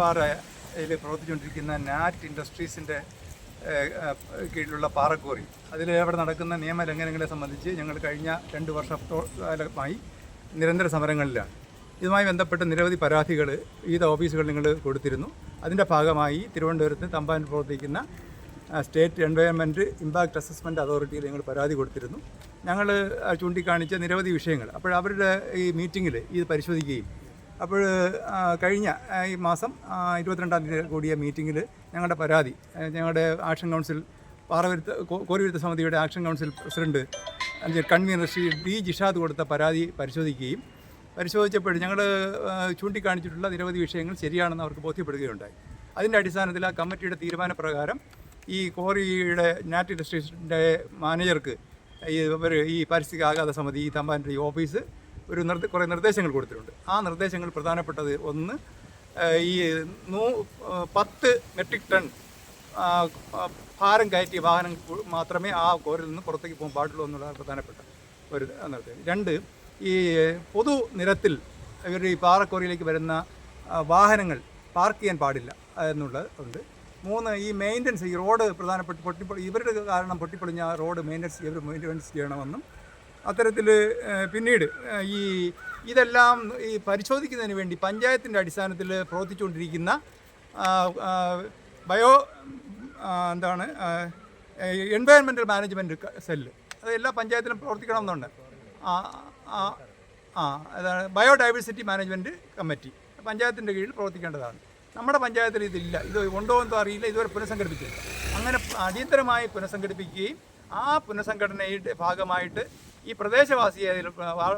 പാറയിൽ പ്രവർത്തിച്ചുകൊണ്ടിരിക്കുന്ന നാറ്റ് ഇൻഡസ്ട്രീസിന്റെ കീഴിലുള്ള പാറക്കോറി. അതിൽ അവിടെ നടക്കുന്ന നിയമലംഘനങ്ങളെ സംബന്ധിച്ച് ഞങ്ങൾ കഴിഞ്ഞ രണ്ട് വർഷത്തോളമായി നിരന്തര സമരങ്ങളിലാണ്. ഇതുമായി ബന്ധപ്പെട്ട് നിരവധി പരാതികൾ വിവിധ ഓഫീസുകൾ നിങ്ങൾ കൊടുത്തിരുന്നു. അതിന്റെ ഭാഗമായി തിരുവനന്തപുരത്ത് തമ്പാൻ പ്രവർത്തിക്കുന്ന സ്റ്റേറ്റ് എൻവയോൺമെന്റ് ഇമ്പാക്റ്റ് അസസ്മെന്റ് അതോറിറ്റിയിൽ ഞങ്ങൾ പരാതി കൊടുത്തിരുന്നു. ഞങ്ങൾ ചൂണ്ടിക്കാണിച്ച നിരവധി വിഷയങ്ങൾ അപ്പോൾ അവരുടെ ഈ മീറ്റിങ്ങിൽ ഇത് പരിശോധിക്കുകയും അപ്പോൾ കഴിഞ്ഞ ഈ മാസം ഇരുപത്തിരണ്ടാം തീയതി കൂടിയ മീറ്റിങ്ങിൽ ഞങ്ങളുടെ പരാതി ഞങ്ങളുടെ ആക്ഷൻ കൗൺസിൽ പാറവിരുത്ത കോരിവിരുത്ത സമിതിയുടെ action council president convener Shri D Jishad കൊടുത്ത പരാതി പരിശോധിക്കുകയും പരിശോധിച്ചപ്പോൾ ഞങ്ങൾ ചൂണ്ടിക്കാണിച്ചിട്ടുള്ള നിരവധി വിഷയങ്ങൾ ശരിയാണെന്ന് അവർക്ക് ബോധ്യപ്പെടുകയുണ്ടായി. അതിന്റെ അടിസ്ഥാനത്തിൽ ആ കമ്മിറ്റിയുടെ തീരുമാനപ്രകാരം ഈ കോറിയുടെ നാറ്റ് ഇൻഡസ്ട്രീസിന്റെ മാനേജർക്ക് ഈ ഈ പാരിസ്ഥിതിക ആഘാത സമിതി ഈ തമ്പാന്റെ ഓഫീസ് ഒരു നിർദ്ദ കുറേ നിർദ്ദേശങ്ങൾ കൊടുത്തിട്ടുണ്ട്. ആ നിർദ്ദേശങ്ങൾ പ്രധാനപ്പെട്ടത് ഒന്ന് ഈ നൂ പത്ത് മെട്രിക് ടൺ ഭാരം കയറ്റിയ വാഹനം മാത്രമേ ആ കോരിൽ നിന്ന് പുറത്തേക്ക് പോകാൻ പാടുള്ളൂ എന്നുള്ളതാണ് പ്രധാനപ്പെട്ട ഒരു നിർദ്ദേശം രണ്ട് ഈ പൊതു നിരത്തിൽ ഇവർ ഈ പാറക്കോറിയിലേക്ക് വരുന്ന വാഹനങ്ങൾ പാർക്ക് ചെയ്യാൻ പാടില്ല എന്നുള്ളത് ഉണ്ട്. മൂന്ന് ഈ മെയിന്റനൻസ് ഈ റോഡ് പ്രധാനപ്പെട്ട് പൊട്ടിപ്പൊ ഇവരുടെ കാരണം പൊട്ടിപ്പൊളിഞ്ഞ റോഡ് മെയിന്റനൻസ് ഇവർ മെയിന്റനൻസ് ചെയ്യണമെന്നും അത്തരത്തിൽ പിന്നീട് ഈ ഇതെല്ലാം ഈ പരിശോധിക്കുന്നതിന് വേണ്ടി പഞ്ചായത്തിന്റെ അടിസ്ഥാനത്തിൽ പ്രവർത്തിച്ചുകൊണ്ടിരിക്കുന്ന ബയോ എന്താണ് എൻവയൺമെന്റൽ മാനേജ്മെന്റ് സെല്ല്. അത് എല്ലാ പഞ്ചായത്തിലും പ്രവർത്തിക്കണമെന്നുണ്ട്. ആ ആ അതാണ് ബയോഡൈവേഴ്സിറ്റി മാനേജ്മെന്റ് കമ്മിറ്റി. പഞ്ചായത്തിന്റെ കീഴിൽ പ്രവർത്തിക്കേണ്ടതാണ്. നമ്മുടെ പഞ്ചായത്തിൽ ഇതില്ല. ഇത് ഉണ്ടോ എന്തോ അറിയില്ല. ഇതുവരെ പുനഃസംഘടിപ്പിച്ചില്ല. അങ്ങനെ അടിയന്തരമായി പുനഃസംഘടിപ്പിക്കുകയും ആ പുനഃസംഘടനയുടെ ഭാഗമായിട്ട് ഈ പ്രദേശവാസിയെ അതിൽ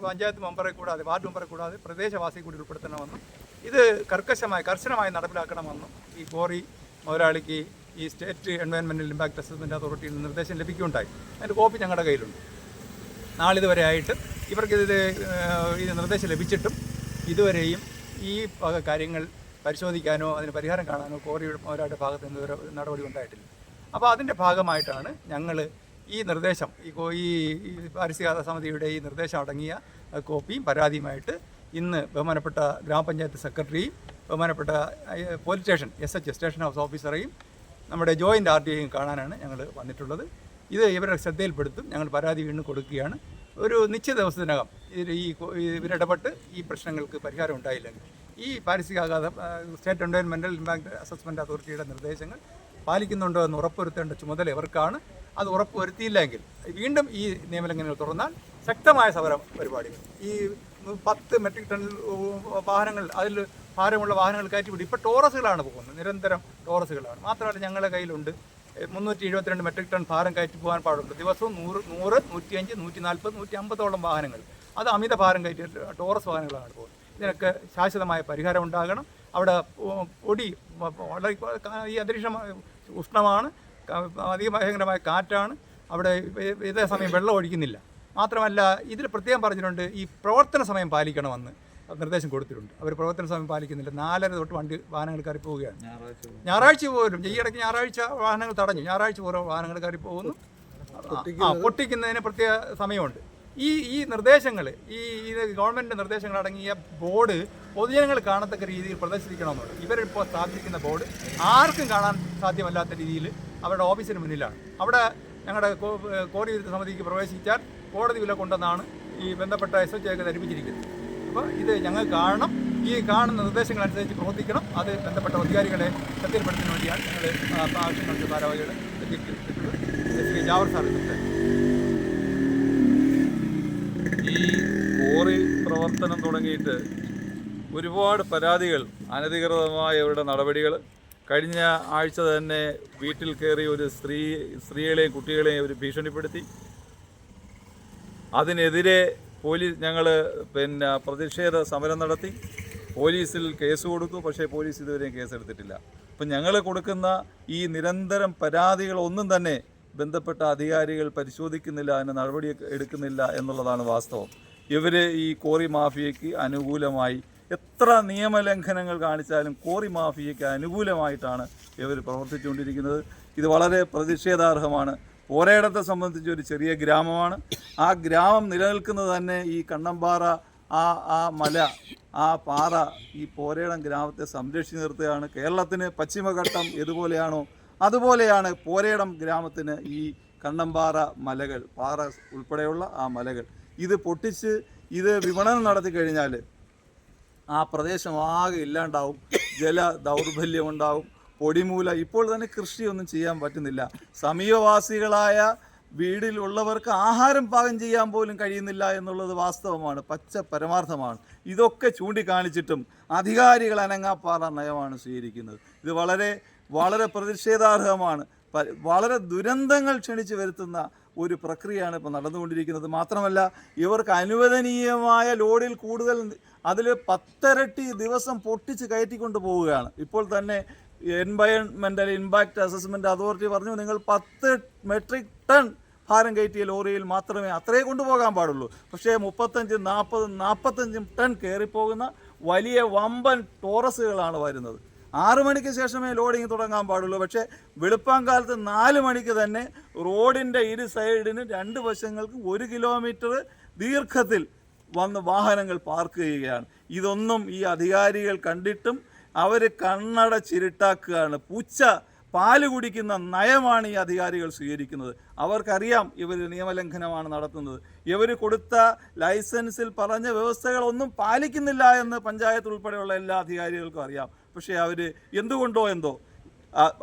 പഞ്ചായത്ത് മെമ്പറെ കൂടാതെ വാർഡ് മെമ്പറെ കൂടാതെ പ്രദേശവാസിയെ കൂടി ഉൾപ്പെടുത്തണമെന്നും ഇത് കർക്കശമായി കർശനമായി നടപ്പിലാക്കണമെന്നും ഈ കോറി മുതലാളിക്ക് ഈ സ്റ്റേറ്റ് എൻവയോൺമെന്റൽ ഇമ്പാക്ട് അസസ്മെന്റ് അതോറിറ്റിയിൽ നിന്ന് നിർദ്ദേശം ലഭിക്കുകയുണ്ടായി. അതിന്റെ കോപ്പി ഞങ്ങളുടെ കയ്യിലുണ്ട്. നാളിതുവരെ ആയിട്ട് ഇവർക്കിത് ഈ നിർദ്ദേശം ലഭിച്ചിട്ടും ഇതുവരെയും ഈ കാര്യങ്ങൾ പരിശോധിക്കാനോ അതിന് പരിഹാരം കാണാനോ കോറിയുടെ മുതലാളിയുടെ ഭാഗത്ത് നിന്ന് നടപടി ഉണ്ടായിട്ടില്ല. അപ്പോൾ അതിന്റെ ഭാഗമായിട്ടാണ് ഞങ്ങൾ ഈ നിർദ്ദേശം ഈ ഈ പാരിസ്ഥിതിക സമിതിയുടെ ഈ നിർദ്ദേശം അടങ്ങിയ കോപ്പിയും പരാതിയുമായിട്ട് ഇന്ന് ബഹുമാനപ്പെട്ട ഗ്രാമപഞ്ചായത്ത് സെക്രട്ടറിയും ബഹുമാനപ്പെട്ട police station S H station house ഓഫീസറെയും നമ്മുടെ ജോയിന്റ് ആർ ഡിയെയും കാണാനാണ് ഞങ്ങൾ വന്നിട്ടുള്ളത്. ഇത് ഇവരുടെ ശ്രദ്ധയിൽപ്പെടുത്തും ഞങ്ങൾ പരാതി വീണ്ടും കൊടുക്കുകയാണ്. ഒരു നിശ്ചിത ദിവസത്തിനകം ഈ ഇവരിടപെട്ട് ഈ പ്രശ്നങ്ങൾക്ക് പരിഹാരം ഉണ്ടായില്ലെങ്കിൽ ഈ പാരിസ്ഥിതികാഘാത സ്റ്റേറ്റ് എൻവയോൺമെന്റൽ ഇമ്പാക്ട് അസസ്മെന്റ് അതോറിറ്റിയുടെ നിർദ്ദേശങ്ങൾ പാലിക്കുന്നുണ്ടോ എന്ന് ഉറപ്പുവരുത്തേണ്ട ചുമതല ഇവർക്കാണ്. അത് ഉറപ്പുവരുത്തിയില്ലെങ്കിൽ വീണ്ടും ഈ നിയമലംഘനങ്ങൾ തുറന്നാൽ ശക്തമായ സമര പരിപാടികൾ ഈ പത്ത് മെട്രിക് ടൺ വാഹനങ്ങൾ അതിൽ ഭാരമുള്ള വാഹനങ്ങൾ കയറ്റിവിടും. ഇപ്പോൾ ടോറസുകളാണ് പോകുന്നത്. നിരന്തരം ടോറസുകളാണ്. മാത്രമല്ല ഞങ്ങളുടെ കയ്യിലുണ്ട്. മുന്നൂറ്റി എഴുപത്തിരണ്ട് മെട്രിക് ടൺ ഭാരം കയറ്റി പോകാൻ പാടുള്ളൂ ദിവസവും നൂറ് നൂറ് നൂറ്റിയഞ്ച് നൂറ്റി നാൽപ്പത് നൂറ്റി അമ്പതോളം വാഹനങ്ങൾ. അത് അമിത ഭാരം കയറ്റി ടോറസ് വാഹനങ്ങളാണ് പോകുന്നത്. ഇതിനൊക്കെ ശാശ്വതമായ പരിഹാരം ഉണ്ടാകണം. അവിടെ പൊടി വളരെ ഈ അന്തരീക്ഷം ഉഷ്ണമാണ്. അതിഭയങ്കരമായ കാറ്റാണ്. അവിടെ ഇതേ സമയം വെള്ളം ഒഴിക്കുന്നില്ല. മാത്രമല്ല ഇതിൽ പ്രത്യേകം പറഞ്ഞിട്ടുണ്ട് ഈ പ്രവർത്തന സമയം പാലിക്കണമെന്ന് നിർദ്ദേശം കൊടുത്തിട്ടുണ്ട്. അവർ പ്രവർത്തന സമയം പാലിക്കുന്നില്ല. നാലര തൊട്ട് വണ്ടി വാഹനങ്ങൾ കയറി പോവുകയാണ്. ഞായറാഴ്ച പോലും ഈ ഇടയ്ക്ക് ഞായറാഴ്ച വാഹനങ്ങൾ തടഞ്ഞു. ഞായറാഴ്ച പോലും വാഹനങ്ങൾ കയറി പോകുന്നു. ആ പൊട്ടിക്കുന്നതിന് പ്രത്യേക സമയമുണ്ട്. ഈ ഈ നിർദ്ദേശങ്ങൾ ഈ ഇത് ഗവൺമെന്റ് നിർദ്ദേശങ്ങൾ അടങ്ങിയ ബോർഡ് പൊതുജനങ്ങൾ കാണത്തക്ക രീതിയിൽ പ്രദർശിപ്പിക്കണമെന്നുണ്ട്. ഇവരിപ്പോൾ സ്ഥാപിച്ചിരിക്കുന്ന ബോർഡ് ആർക്കും കാണാൻ സാധ്യമല്ലാത്ത രീതിയിൽ അവരുടെ ഓഫീസിന് മുന്നിലാണ്. അവിടെ ഞങ്ങളുടെ കോടി വിരുദ്ധ സമിതിക്ക് പ്രവേശിച്ചാൽ കോടതി വില കൊണ്ടെന്നാണ് ഈ ബന്ധപ്പെട്ട എസ് എച്ച് ഒക്കെ ധരിപ്പിച്ചിരിക്കുന്നത്. അപ്പോൾ ഇത് ഞങ്ങൾ കാണണം. ഈ കാണുന്ന നിർദ്ദേശങ്ങൾ അനുസരിച്ച് പ്രവർത്തിക്കണം. അത് ബന്ധപ്പെട്ട അധികാരികളെ ശ്രദ്ധയിൽപ്പെടുത്തുന്നതിന് വേണ്ടിയാണ് ഞങ്ങൾ ആവശ്യങ്ങൾക്ക് ഭാരവാഹികളെ എസ്. കെ ജാവർ സാർ ഈ കോറി പ്രവർത്തനം തുടങ്ങിയിട്ട് ഒരുപാട് പരാതികൾ അനധികൃതമായ അവരുടെ നടപടികൾ കഴിഞ്ഞ ആഴ്ച തന്നെ വീട്ടിൽ കയറി ഒരു സ്ത്രീ സ്ത്രീകളെയും കുട്ടികളെയും അവർ ഭീഷണിപ്പെടുത്തി. അതിനെതിരെ പോലീസ് ഞങ്ങൾ പിന്നെ പ്രതിഷേധ സമരം നടത്തി. പോലീസിൽ കേസ് കൊടുത്തു പക്ഷേ പോലീസ് ഇതുവരെയും കേസെടുത്തിട്ടില്ല. അപ്പം ഞങ്ങൾ കൊടുക്കുന്ന ഈ നിരന്തരം പരാതികളൊന്നും തന്നെ ബന്ധപ്പെട്ട അധികാരികൾ പരിശോധിക്കുന്നില്ല അതിന് നടപടി എടുക്കുന്നില്ല എന്നുള്ളതാണ് വാസ്തവം. ഇവർ ഈ കോറി മാഫിയയ്ക്ക് അനുകൂലമായി എത്ര നിയമലംഘനങ്ങൾ കാണിച്ചാലും കോറി മാഫിയയ്ക്ക് അനുകൂലമായിട്ടാണ് ഇവർ പ്രവർത്തിച്ചുകൊണ്ടിരിക്കുന്നത്. ഇത് വളരെ പ്രതിഷേധാർഹമാണ്. പോരയിടത്തെ സംബന്ധിച്ച് ഒരു ചെറിയ ഗ്രാമമാണ്. ആ ഗ്രാമം നിലനിൽക്കുന്നത് തന്നെ ഈ കണ്ണമ്പാറ ആ ആ മല ആ പാറ ഈ പോരേടം ഗ്രാമത്തെ സംരക്ഷിച്ചു നിർത്തുകയാണ്. കേരളത്തിന് പശ്ചിമഘട്ടം ഇതുപോലെയാണോ അതുപോലെയാണ് പോരേടം ഗ്രാമത്തിന് ഈ കണ്ണമ്പാറ മലകൾ പാറ ഉൾപ്പെടെയുള്ള ആ മലകൾ. ഇത് പൊട്ടിച്ച് ഇത് വിപണനം നടത്തി കഴിഞ്ഞാൽ ആ പ്രദേശം ആകെ ഇല്ലാണ്ടാവും. ജല ദൗർബല്യം ഉണ്ടാവും പൊടിമൂല. ഇപ്പോൾ തന്നെ കൃഷിയൊന്നും ചെയ്യാൻ പറ്റുന്നില്ല. സമീപവാസികളായ വീടിലുള്ളവർക്ക് ആഹാരം പാകം ചെയ്യാൻ പോലും കഴിയുന്നില്ല എന്നുള്ളത് വാസ്തവമാണ്. പച്ച പരമാർത്ഥമാണ്. ഇതൊക്കെ ചൂണ്ടിക്കാണിച്ചിട്ടും അധികാരികൾ അനങ്ങാപ്പാറ നയമാണ് സ്വീകരിക്കുന്നത്. ഇത് വളരെ വളരെ പ്രതിഷേധാർഹമാണ്. വളരെ ദുരന്തങ്ങൾ ക്ഷണിച്ചു വരുത്തുന്ന ഒരു പ്രക്രിയയാണ് ഇപ്പോൾ നടന്നുകൊണ്ടിരിക്കുന്നത്. മാത്രമല്ല ഇവർക്ക് അനുവദനീയമായ ലോഡിൽ കൂടുതൽ അതിൽ പത്തരട്ടി ദിവസം പൊട്ടിച്ച് കയറ്റിക്കൊണ്ട് പോവുകയാണ്. ഇപ്പോൾ തന്നെ എൻവയൺമെന്റൽ ഇമ്പാക്റ്റ് അസസ്മെന്റ് അതോറിറ്റി പറഞ്ഞു നിങ്ങൾ പത്ത് മെട്രിക് ടൺ ഭാരം കയറ്റിയ ലോറിയിൽ മാത്രമേ അത്രേ കൊണ്ടുപോകാൻ പാടുള്ളൂ. പക്ഷേ മുപ്പത്തഞ്ചും നാൽപ്പതും നാൽപ്പത്തഞ്ചും ടൺ കയറിപ്പോകുന്ന വലിയ വമ്പൻ ടോറസുകളാണ് വരുന്നത്. ആറു മണിക്ക് ശേഷമേ ലോഡിങ് തുടങ്ങാൻ പാടുള്ളൂ. പക്ഷേ വെളുപ്പാങ്കാലത്ത് നാല് മണിക്ക് തന്നെ റോഡിന്റെ ഇരു സൈഡിന് രണ്ട് വശങ്ങൾക്കും ഒരു കിലോമീറ്റർ ദീർഘത്തിൽ വന്ന് വാഹനങ്ങൾ പാർക്ക് ചെയ്യുകയാണ്. ഇതൊന്നും ഈ അധികാരികൾ കണ്ടിട്ടും അവർ കണ്ണടച്ചിരുട്ടാക്കുകയാണ്. പൂച്ച പാൽ കുടിക്കുന്ന നയമാണ് ഈ അധികാരികൾ സ്വീകരിക്കുന്നത്. അവർക്കറിയാം ഇവർ നിയമലംഘനമാണ് നടത്തുന്നത്. ഇവർ കൊടുത്ത ലൈസൻസിൽ പറഞ്ഞ വ്യവസ്ഥകളൊന്നും പാലിക്കുന്നില്ല എന്ന് പഞ്ചായത്ത് ഉൾപ്പെടെയുള്ള എല്ലാ അധികാരികൾക്കും അറിയാം. പക്ഷേ അവർ എന്തുകൊണ്ടോ എന്തോ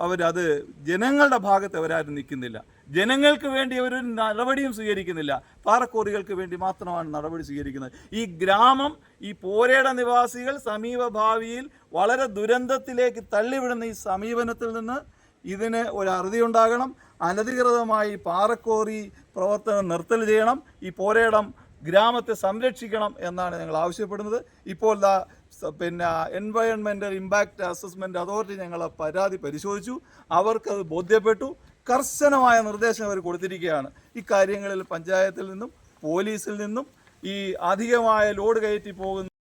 അവരത് ജനങ്ങളുടെ ഭാഗത്ത് അവരാരും നിൽക്കുന്നില്ല. ജനങ്ങൾക്ക് വേണ്ടി അവരൊരു നടപടിയും സ്വീകരിക്കുന്നില്ല. പാറക്കോറികൾക്ക് വേണ്ടി മാത്രമാണ് നടപടി സ്വീകരിക്കുന്നത്. ഈ ഗ്രാമം ഈ പോരേട നിവാസികൾ സമീപ ഭാവിയിൽ വളരെ ദുരന്തത്തിലേക്ക് തള്ളിവിടുന്ന ഈ സമീപനത്തിൽ നിന്ന് ഇതിന് ഒരു അറുതി ഉണ്ടാകണം. അനധികൃതമായി പാറക്കോറി പ്രവർത്തനം നിർത്തൽ ചെയ്യണം. ഈ പോരേടം ഗ്രാമത്തെ സംരക്ഷിക്കണം എന്നാണ് ഞങ്ങൾ ആവശ്യപ്പെടുന്നത്. ഇപ്പോൾ പിന്നെ എൻവയോൺമെന്റൽ ഇമ്പാക്റ്റ് അസസ്മെന്റ് അതോറിറ്റി ഞങ്ങൾ പരാതി പരിശോധിച്ചു. അവർക്കത് ബോധ്യപ്പെട്ടു. കർശനമായ നിർദ്ദേശം അവർ കൊടുത്തിരിക്കുകയാണ്. ഇക്കാര്യങ്ങളിൽ പഞ്ചായത്തിൽ നിന്നും പോലീസിൽ നിന്നും ഈ അധികമായ ലോഡ് കയറ്റി പോകുന്ന